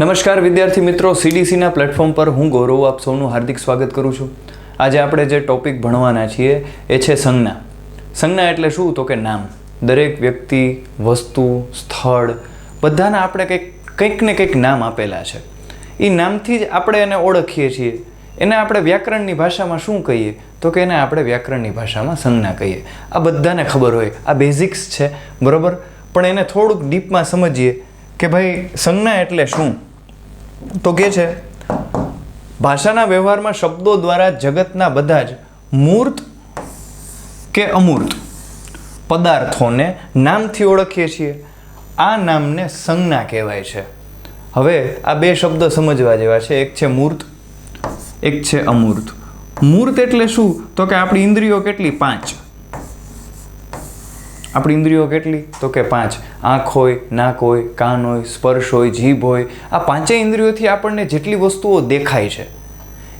નમસ્કાર વિદ્યાર્થી મિત્રો, સીડીસીના પ્લેટફોર્મ પર હું ગૌરવ આપ સૌનું હાર્દિક સ્વાગત કરું છું. આજે આપણે જે ટોપિક ભણવાના છીએ એ છે સંજ્ઞા. સંજ્ઞા એટલે શું? તો કે નામ. દરેક વ્યક્તિ, વસ્તુ, સ્થળ, બધાના આપણે કંઈક કંઈક ને કંઈક નામ આપેલા છે. એ નામથી જ આપણે એને ઓળખીએ છીએ. એને આપણે વ્યાકરણની ભાષામાં શું કહીએ? તો કે એને આપણે વ્યાકરણની ભાષામાં સંજ્ઞા કહીએ. આ બધાને ખબર હોય. આ બેઝિક્સ છે. બરાબર? પણ એને થોડુંક ડીપમાં સમજીએ. કે ભાઈ, સંજ્ઞા એટલે શું? તો કે છે, ભાષાના વ્યવહારમાં શબ્દો દ્વારા જગતના બધા જ મૂર્ત કે અમૂર્ત પદાર્થોને નામથી ઓળખીએ છીએ. આ નામને સંજ્ઞા કહેવાય છે. હવે આ બે શબ્દ સમજવા જેવા છે. એક છે મૂર્ત, એક છે અમૂર્ત. મૂર્ત એટલે શું? તો કે આપણી ઇન્દ્રિયો કેટલી? પાંચ. આપણી ઇન્દ્રિયો કેટલી? તો કે પાંચ. આંખ હોય, નાક હોય, કાન હોય, સ્પર્શ હોય, જીભ હોય, આ પાંચેય ઇન્દ્રિયોથી આપણને જેટલી વસ્તુઓ દેખાય છે,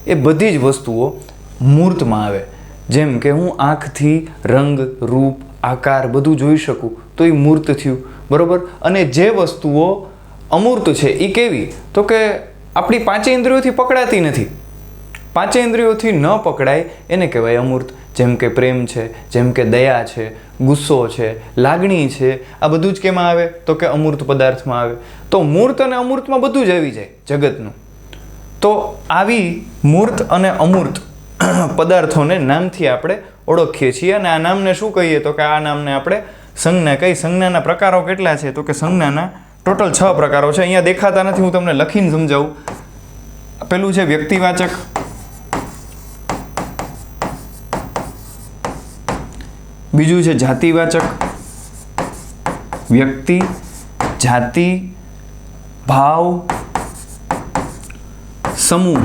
એ બધી જ વસ્તુઓ મૂર્તમાં આવે. જેમ કે હું આંખથી રંગ, રૂપ, આકાર બધું જોઈ શકું, તો એ મૂર્ત થયું. બરાબર? અને જે વસ્તુઓ અમૂર્ત છે એ કેવી? તો કે આપણી પાંચે ઇન્દ્રિયોથી પકડાતી નથી. પાંચે ઇન્દ્રિયોથી ન પકડાય, એને કહેવાય અમૂર્ત. જેમ કે પ્રેમ છે, જેમ કે દયા છે ગુસ્સો છે, લાગણી છે, આ બધું જ કેમાં આવે? તો કે અમૂર્ત પદાર્થમાં આવે. તો મૂર્ત અને અમૂર્તમાં બધું જ આવી જાય જગતનું. તો આવી મૂર્ત અને અમૂર્ત પદાર્થોને નામથી આપણે ઓળખીએ છીએ. અને આ નામને શું કહીએ? તો કે આ નામને આપણે સંજ્ઞા કઈ સંજ્ઞાના પ્રકારો કેટલા છે? તો કે સંજ્ઞાના ટોટલ છ પ્રકારો છે. અહીંયા દેખાતા નથી. હું તમને લખીને સમજાવું. પેલું છે વ્યક્તિવાચક બીજું છે જાતિવાચક વ્યક્તિ, જાતિ, ભાવ, સમૂહ,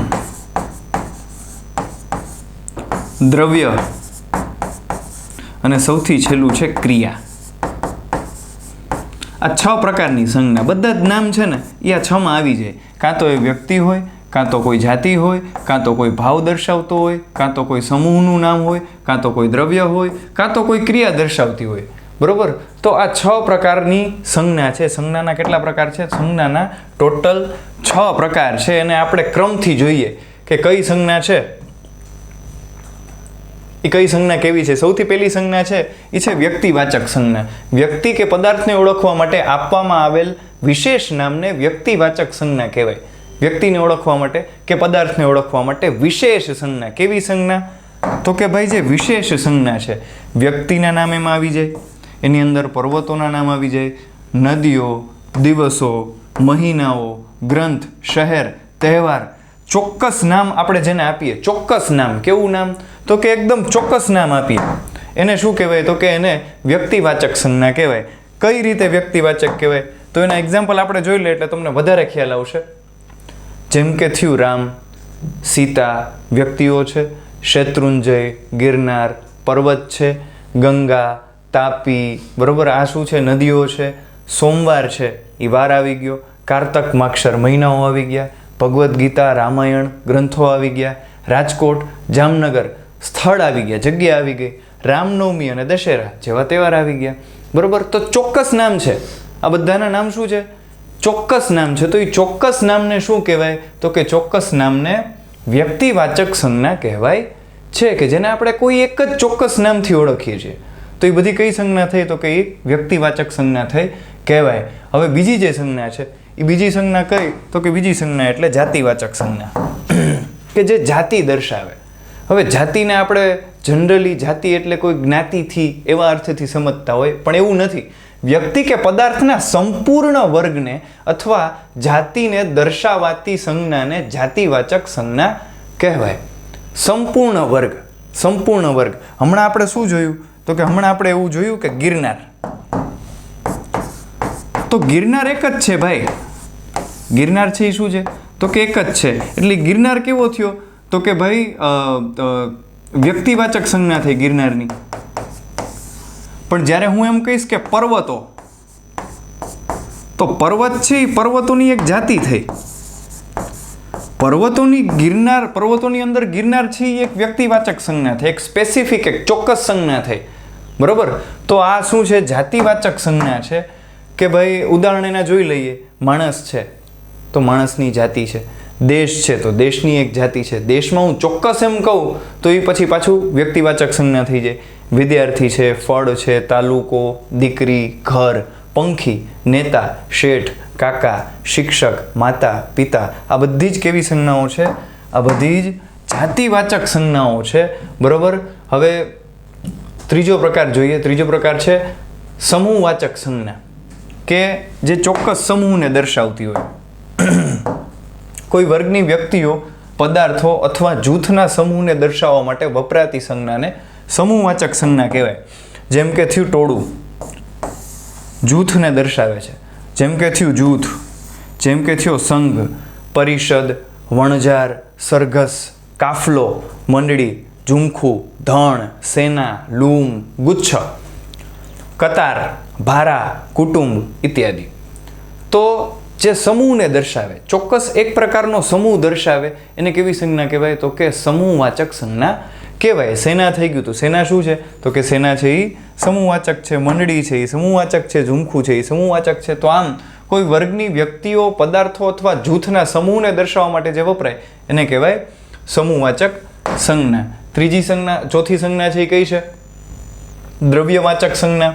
દ્રવ્ય અને સૌથી છેલ્લું છે ક્રિયા. આ છ પ્રકારની સંજ્ઞા. બધા જ નામ છે ને, એ આ છમાં આવી જાય. કાં તો એ વ્યક્તિ હોય કાં તો કોઈ જાતિ હોય, કાં તો કોઈ ભાવ દર્શાવતો હોય, કાં તો કોઈ સમૂહનું નામ હોય, કાં તો કોઈ દ્રવ્ય હોય, કાં તો કોઈ ક્રિયા દર્શાવતી હોય. બરોબર? તો આ છ પ્રકારની સંજ્ઞા છે. સંજ્ઞાના કેટલા પ્રકાર છે? સંજ્ઞાના ટોટલ છ પ્રકાર છે. એને આપણે ક્રમથી જોઈએ કે કઈ સંજ્ઞા છે. એ કઈ સંજ્ઞા કેવી છે? સૌથી પહેલી સંજ્ઞા છે એ છે વ્યક્તિવાચક સંજ્ઞા. વ્યક્તિ કે પદાર્થને ઓળખવા માટે આપવામાં આવેલ વિશેષ નામને વ્યક્તિવાચક સંજ્ઞા કહેવાય. વ્યક્તિને ઓળખવા માટે કે પદાર્થને ઓળખવા માટે વિશેષ સંજ્ઞા. કેવી સંજ્ઞા? તો કે ભાઈ જે વિશેષ સંજ્ઞા છે, વ્યક્તિના નામ એમાં આવી જાય, એની અંદર પર્વતોના નામ આવી જાય, નદીઓ, દિવસો, મહિનાઓ, ગ્રંથ, શહેર, તહેવાર. ચોક્કસ નામ આપણે જેને આપીએ, ચોક્કસ નામ. કેવું નામ? તો કે એકદમ ચોક્કસ નામ આપીએ. એને શું કહેવાય? તો કે એને વ્યક્તિવાચક સંજ્ઞા કહેવાય. કઈ રીતે વ્યક્તિવાચક કહેવાય? તો એના એક્ઝામ્પલ આપણે જોઈ લે એટલે તમને વધારે ખ્યાલ આવશે. જેમ કે થયું રામ, સીતા, વ્યક્તિઓ છે, શેત્રુંજય, ગિરનાર, પર્વત છે, ગંગા, તાપી, બરાબર? આ શું છે? નદીઓ છે, સોમવાર છે એ વાર આવી ગયો. કારતક માક્ષર મહિનાઓ આવી ગયા. ભગવદ્ ગીતા, રામાયણ ગ્રંથો આવી ગયા. રાજકોટ, જામનગર સ્થળ આવી ગયા, જગ્યા આવી ગઈ. રામનવમી અને દશેરા જેવા તહેવાર આવી ગયા. બરાબર? તો ચોક્કસ નામ છે. આ બધાના નામ શું છે? ચોક્કસ નામ છે. તો એ ચોક્કસ નામને શું કહેવાય? તો કે ચોક્કસ નામને વ્યક્તિવાચક સંજ્ઞા કહેવાય છે કે જેને આપણે કોઈ એક જ ચોક્કસ નામથી ઓળખીએ છીએ. તો એ બધી કઈ સંજ્ઞા થઈ? તો કે એ વ્યક્તિવાચક સંજ્ઞા થઈ કહેવાય. હવે બીજી જે સંજ્ઞા છે, એ બીજી સંજ્ઞા કઈ? તો કે બીજી સંજ્ઞા એટલે જાતિવાચક સંજ્ઞા. કે જે જાતિ દર્શાવે. હવે જાતિને આપણે જનરલી જાતિ એટલે કોઈ જ્ઞાતિથી એવા અર્થથી સમજતા હોય, પણ એવું નથી. વ્યક્તિ કે પદાર્થના સંપૂર્ણ વર્ગને અથવા જાતિને દર્શાવાતી સંજ્ઞાને જાતિવાચક સંજ્ઞા કહેવાય. સંપૂર્ણ વર્ગ સંપૂર્ણ વર્ગ. હમણાં આપણે શું જોયું? તો કે હમણાં આપણે એવું જોયું કે ગિરનાર. તો ગિરનાર એક જ છે ભાઈ. ગિરનાર છે એ શું છે? તો કે એક જ છે. એટલે ગિરનાર કેવો થયો? તો કે ભાઈ વ્યક્તિવાચક સંજ્ઞા થઈ ગિરનારની. પણ જ્યારે હું એમ કહીશ કે પર્વતો, તો પર્વત છે એ પર્વતોની એક જાતિ થઈ. પર્વતોની ગિરનાર, પર્વતોની અંદર ગિરનાર છે એ એક વ્યક્તિવાચક સંજ્ઞા થઈ, એક સ્પેસિફિક એક ચોક્કસ સંજ્ઞા થઈ. બરોબર? તો આ શું છે? જાતિવાચક સંજ્ઞા છે કે ભાઈ, ઉદાહરણ એના જોઈ લઈએ. માણસ છે, તો માણસની જાતિ છે. દેશ છે, તો દેશની એક જાતિ છે. દેશમાં હું ચોક્કસ એમ કહું, તો એ પછી પાછું વ્યક્તિવાચક સંજ્ઞા થઈ જાય. વિદ્યાર્થી છે, ફળ છે, તાલુકો, દીકરી, ઘર, પંખી, નેતા, શેઠ, કાકા, શિક્ષક, માતા, પિતા, આ બધી જ કેવી સંજ્ઞાઓ છે? આ બધી જ જાતિવાચક સંજ્ઞાઓ છે, બરાબર? હવે ત્રીજો પ્રકાર જોઈએ, ત્રીજો પ્રકાર છે સમૂહવાચક સંજ્ઞા, કે જે ચોક્કસ સમૂહને દર્શાવતી હોય. કોઈ વર્ગની વ્યક્તિઓ પદાર્થો અથવા જૂથના સમૂહને દર્શાવવા માટે વપરાતી સંજ્ઞાને સમૂહવાચક સંજ્ઞા કહેવાય. જેમ કે થયું ટોળું. જૂથને દર્શાવે છે. જેમ કે થયું જૂથ. જેમ કે થયો સંઘ. પરિષદ, વણઝાર, સરઘસ, કાફલો, મંડળી, ઝુમખું, ધણ, સેના, લૂમ, ગુચ્છ, કતાર, ભારા, કુટુંબ ઇત્યાદિ. તો જે સમૂહને દર્શાવે, ચોક્કસ એક પ્રકારનો સમૂહ દર્શાવે, એને કેવી સંજ્ઞા કહેવાય? તો કે સમૂહવાચક સંજ્ઞા કહેવાય, સેના થઈ ગયું તો સેના શું છે? તો કે સેના છે એ સમૂહવાચક છે, મંડળી છે એ સમૂહવાચક છે, ઝુમખું છે એ સમૂહવાચક છે. તો આમ કોઈ વર્ગની વ્યક્તિઓ, પદાર્થો અથવા જૂથના સમૂહને દર્શાવવા માટે જે વપરાય, એને કહેવાય સમૂહવાચક સંજ્ઞા. ત્રીજી સંજ્ઞા, ચોથી સંજ્ઞા છે એ કઈ છે? દ્રવ્યવાચક સંજ્ઞા.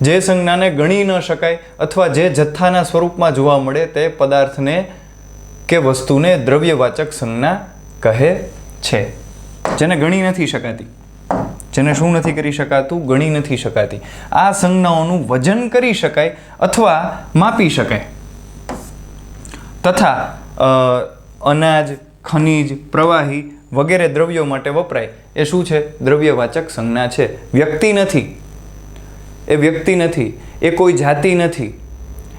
જે સંજ્ઞાને ગણી ન શકાય અથવા જે જથ્થાના સ્વરૂપમાં જોવા મળે તે પદાર્થને કે વસ્તુને દ્રવ્યવાચક સંજ્ઞા કહે છે. જેને ગણી નથી શકાતી, જેને શું નથી કરી શકાતું, ગણી નથી શકાતી. આ સંજ્ઞાઓનું વજન કરી શકાય અથવા માપી શકાય. તથા અનાજ, ખનિજ, પ્રવાહી વગેરે દ્રવ્યો માટે વપરાય. એ શું છે? દ્રવ્યવાચક સંજ્ઞા છે. વ્યક્તિ નથી. એ વ્યક્તિ નથી. એ કોઈ જાતિ નથી.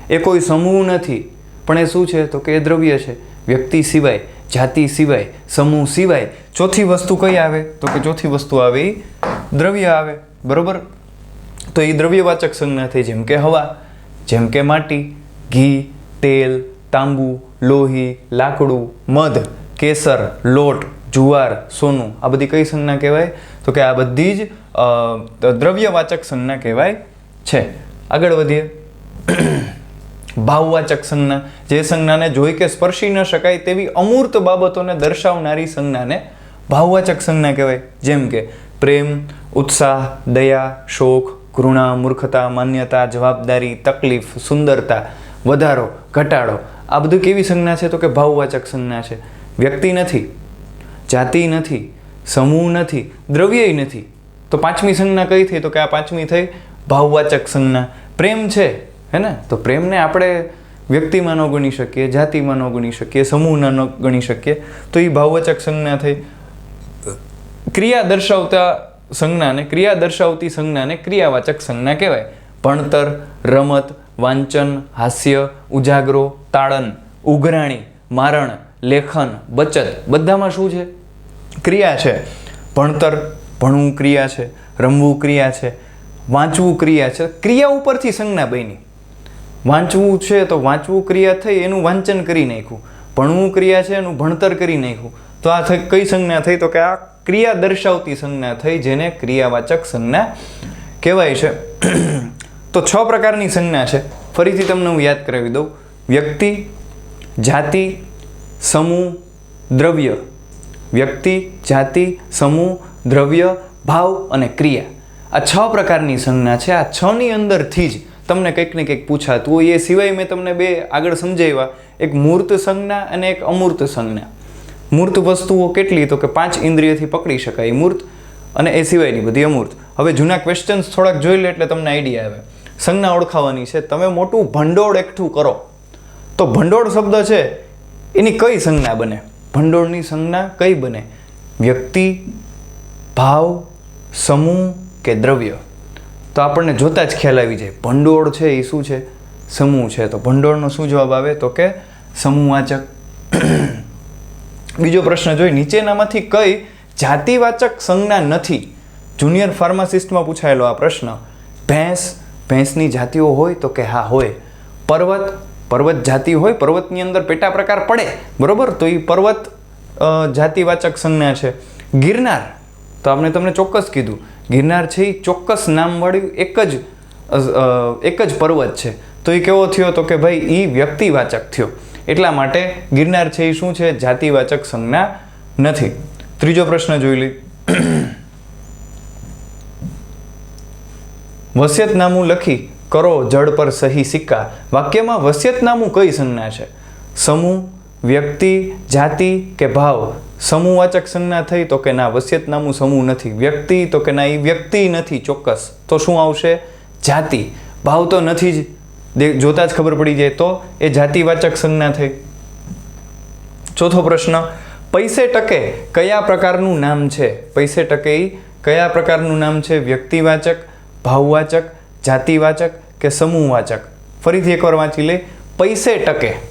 એ કોઈ સમૂહ નથી. પણ એ શું છે? તો કે એ દ્રવ્ય છે. વ્યક્તિ સિવાય, જાતિ સિવાય, સમૂહ સિવાય ચોથી વસ્તુ કઈ આવે? તો કે ચોથી વસ્તુ આવે, દ્રવ્ય આવે. બરોબર? તો એ દ્રવ્યવાચક સંજ્ઞા થઈ જેમ કે હવા, જેમ કે માટી, ઘી, તેલ, તાંબુ, લોહી, લાકડું, મધ, કેસર, લોટ, જુવાર, સોનું. આ બધી કઈ સંજ્ઞા કહેવાય? તો કે આ બધી જ દ્રવ્યવાચક સંજ્ઞા કહેવાય છે. આગળ વધીએ. ભાવવાચક સંજ્ઞા જે સંજ્ઞાને જોઈ કે સ્પર્શી ન શકાય તેવી અમૂર્ત બાબતોને દર્શાવનારી સંજ્ઞાને ભાવવાચક સંજ્ઞા કહેવાય. જેમ કે પ્રેમ, ઉત્સાહ, દયા, શોક, ઘૃણા, મૂર્ખતા, માન્યતા, જવાબદારી, તકલીફ, સુંદરતા, વધારો, ઘટાડો, આ બધું કેવી સંજ્ઞા છે? તો કે ભાવવાચક સંજ્ઞા છે. વ્યક્તિ નથી, જાતિ નથી, સમૂહ નથી દ્રવ્યય નથી. તો પાંચમી સંજ્ઞા કઈ થઈ? તો કે આ પાંચમી થઈ ભાવવાચક સંજ્ઞા પ્રેમ છે હે ને? તો પ્રેમને આપણે વ્યક્તિમાં ન ગણી શકીએ, જાતિમાં ન ગણી શકીએ સમૂહના ન ગણી શકીએ, તો એ ભાવવાચક સંજ્ઞા થઈ. ક્રિયા દર્શાવતા સંજ્ઞાને, ક્રિયા દર્શાવતી સંજ્ઞાને ક્રિયાવાચક સંજ્ઞા કહેવાય. ભણતર, રમત, વાંચન, હાસ્ય, ઉજાગરો, તાળન, ઉઘરાણી, મારણ, લેખન, બચત, બધામાં શું છે? ક્રિયા છે. ભણતર, ભણવું ક્રિયા છે, રમવું ક્રિયા છે, વાંચવું ક્રિયા છે. ક્રિયા ઉપરથી સંજ્ઞા બની. વાંચવું છે તો વાંચવું ક્રિયા થઈ, એનું વાંચન કરી નાખ્યું. ભણવું ક્રિયા છે, એનું ભણતર કરી નાખ્યું. તો આ કઈ સંજ્ઞા થઈ? તો કે આ ક્રિયા દર્શાવતી સંજ્ઞા થઈ, જેને ક્રિયાવાચક સંજ્ઞા કહેવાય છે. તો છ પ્રકારની સંજ્ઞા છે. ફરીથી તમને હું યાદ કરાવી દઉં. વ્યક્તિ, જાતિ, સમૂહ, દ્રવ્ય. વ્યક્તિ, જાતિ, સમૂહ, દ્રવ્ય, ભાવ અને ક્રિયા. આ છ પ્રકારની સંજ્ઞા છે. આ છની અંદરથી જ તમને કંઈક ને કંઈક પૂછાતું હોય, એ સિવાય મેં તમને બે આગળ સમજાવ્યા. એક મૂર્ત સંજ્ઞા અને એક અમૂર્ત સંજ્ઞા. મૂર્ત વસ્તુઓ કેટલી? તો કે પાંચ ઇન્દ્રિયથી પકડી શકાય મૂર્ત અને એ સિવાયની બધી અમૂર્ત. હવે જૂના ક્વેશ્ચન્સ થોડાક જોઈ લે એટલે તમને આઈડિયા આવે. સંજ્ઞા ઓળખાવાની છે. તમે મોટું ભંડોળ એકઠું કરો. તો ભંડોળ શબ્દ છે, એની કઈ સંજ્ઞા બને? ભંડોળની સંજ્ઞા કઈ બને? વ્યક્તિ, ભાવ, સમૂહ કે દ્રવ્ય? તો આપણને જોતા જ ખ્યાલ આવી જાય, ભંડોળ છે એ શું છે? સમૂહ છે. તો ભંડોળનો શું જવાબ આવે? તો કે સમૂહવાચક બીજો પ્રશ્ન જોઈ નીચેનામાંથી કઈ જાતિવાચક સંજ્ઞા નથી? જુનિયર ફાર્માસિસ્ટમાં પૂછાયેલો આ પ્રશ્ન, ભેંસ, ભેંસની જાતિઓ હોય તો કે હા હોય. પર્વત પર્વત જાતિ હોય, પર્વતની અંદર પેટા પ્રકાર પડે, બરોબર? તો એ પર્વત જાતિવાચક સંજ્ઞા છે. ગિરનાર તો આપણે તમને ચોક્કસ કીધું, ગિરનાર છે એ ચોક્કસ નામવાળી એક જ એક જ પર્વત છે. તો એ કેવો થયો તો કે ભાઈ એ વ્યક્તિવાચક થયો. એટલા માટે ગિરનાર છે એ શું છે? જાતિવાચક સંજ્ઞા નથી. ત્રીજો પ્રશ્ન જોઈ લઈ વસિયતનામું લખી કરો જળ પર સહી સિક્કા. વાક્યમાં વસિયતનામું કઈ સંજ્ઞા છે? સમૂહ, વ્યક્તિ, જાતિ કે ભાવ? સમૂહવાચક સંજ્ઞા થઈ તો કે ના, વસિયતનામું સમૂહ નથી. વ્યક્તિ તો કે ના એ વ્યક્તિ નથી ચોક્કસ. તો શું આવશે? જાતિ. ભાવ તો નથી જ. જોતા જ ખબર પડી જાય તો એ જાતિવાચક સંજ્ઞા થઈ. ચોથો પ્રશ્ન, પૈસે ટકે કયા પ્રકારનું નામ છે? પૈસે ટકે એ કયા પ્રકારનું નામ છે? વ્યક્તિવાચક ભાવવાચક જાતિવાચક કે સમૂહવાચક ફરીથી એકવાર વાંચી લે. પૈસે ટકે.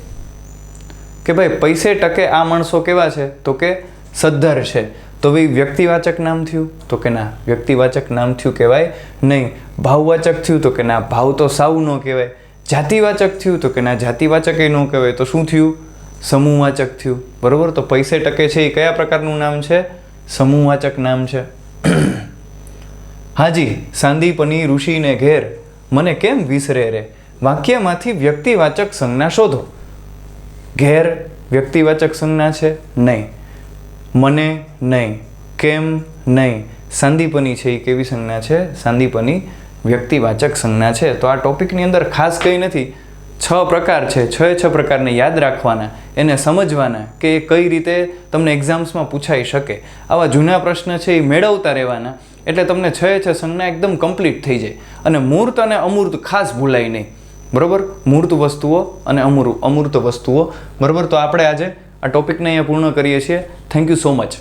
કે ભાઈ પૈસે ટકે આ માણસો કેવા છે? તો કે સદ્ધર છે. તો ભાઈ વ્યક્તિવાચક નામ થયું? તો કે ના, વ્યક્તિવાચક નામ થયું કહેવાય નહીં. ભાવવાચક થયું? તો કે ના, ભાવ તો સાવ ન કહેવાય. જાતિવાચક થયું? તો કે ના, જાતિવાચક એ ન કહેવાય. તો શું થયું? સમૂહવાચક થયું. બરાબર? તો પૈસે ટકે છે એ કયા પ્રકારનું નામ છે? સમૂહવાચક નામ છે. હાજી સાંદીપની ઋષિને ઘેર. મને કેમ વિસરે રે? વાક્યમાંથી વ્યક્તિવાચક સંજ્ઞા શોધો. ઘેર વ્યક્તિવાચક સંજ્ઞા છે? નહીં. મને નહીં. કેમ નહીં? સાંદીપની છે એ કેવી સંજ્ઞા છે? સાંદીપની વ્યક્તિવાચક સંજ્ઞા છે. તો આ ટોપિકની અંદર ખાસ કંઈ નથી. છ પ્રકાર છે. છ છ પ્રકારને યાદ રાખવાના, એને સમજવાના કે એ કઈ રીતે તમને એક્ઝામ્સમાં પૂછાઈ શકે. આવા જૂના પ્રશ્ન છે એ મેળવતા રહેવાના. એટલે તમને છ છ સંજ્ઞા એકદમ કમ્પ્લીટ થઈ જાય. અને મૂર્ત અને અમૂર્ત ખાસ ભૂલાય નહીં. બરોબર? મૂર્ત વસ્તુઓ અને અમૂર અમૂર્ત વસ્તુઓ. બરાબર? તો આપણે આજે આ ટોપિકને અહીંયા પૂર્ણ કરીએ છીએ. Thank you so much